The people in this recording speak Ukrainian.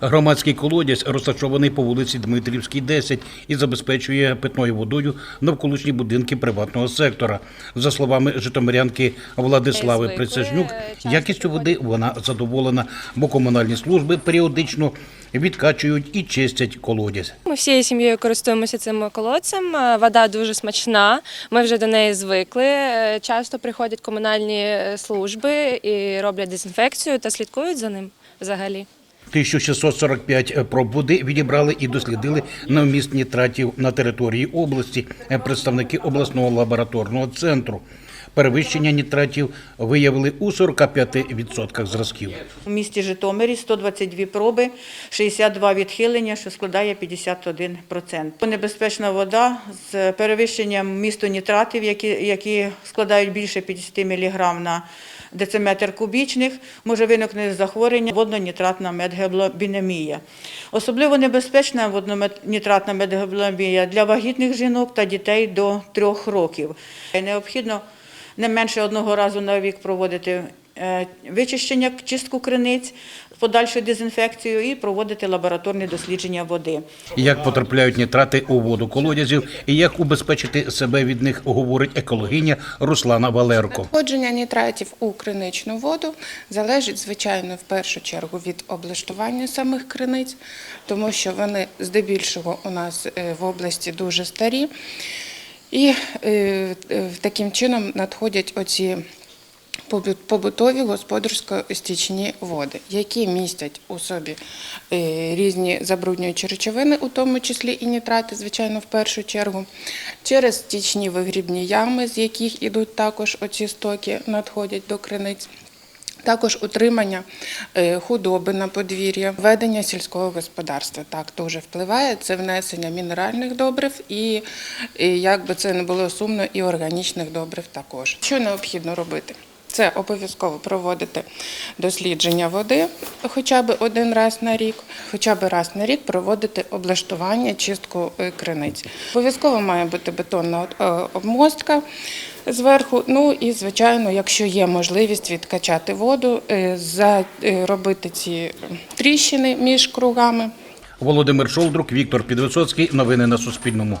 Громадський колодязь розташований по вулиці Дмитрівській, 10 і забезпечує питною водою навколишні будинки приватного сектора. За словами житомирянки Владислави Присяжнюк, якістю води вона задоволена, бо комунальні служби періодично відкачують і чистять колодязь. Ми всією сім'єю користуємося цим колодцем. Е, Вода дуже смачна. Ми вже до неї звикли. Е, Часто приходять комунальні е, служби і роблять дезінфекцію та слідкують за ним взагалі. 1645 проб води відібрали і дослідили на тратів на території області е, представники обласного лабораторного центру. Перевищення нітратів виявили у 45% зразків. У місті Житомирі 122 проби, 62 відхилення, що складає 51%. Небезпечна вода з перевищенням місту нітратів, які, які складають більше 50 мг на дециметр кубічних, може виникнути захворювання водно-нітратна медгаблобінемія. Особливо небезпечна водно-нітратна медгаблобінемія для вагітних жінок та дітей до 3 років. Необхідно не менше одного разу на рік проводити е, вичищення, чистку криниць, подальшу дезінфекцію і проводити лабораторні дослідження води. Як потрапляють нітрати у воду колодязів і як убезпечити себе від них, говорить екологиня Руслана Валерко. Надходження нітратів у криничну воду залежить, звичайно, в першу чергу від облаштування самих криниць, тому що вони здебільшого у нас е, в області дуже старі. І е, е, таким чином надходять оці побут- побутові господарсько-стічні води, які містять у собі е, різні забруднюючі речовини, у тому числі і нітрати, звичайно, в першу чергу, через стічні вигрібні ями, з яких ідуть також оці стоки, надходять до криниць. Також утримання е, худоби на подвір'я, ведення сільського господарства так теж впливає. Це внесення мінеральних добрив і, і як би це не було сумно, і органічних добрив також. Що необхідно робити? Це обов'язково проводити дослідження води хоча б один раз на рік, хоча б раз на рік проводити облаштування, чистку е, криниць. Обов'язково має бути бетонна е, обмостка зверху. Ну і звичайно, якщо є можливість відкачати воду, е, робити ці тріщини між кругами. Володимир Шолдрук, Віктор Підвисоцький. Новини на Суспільному.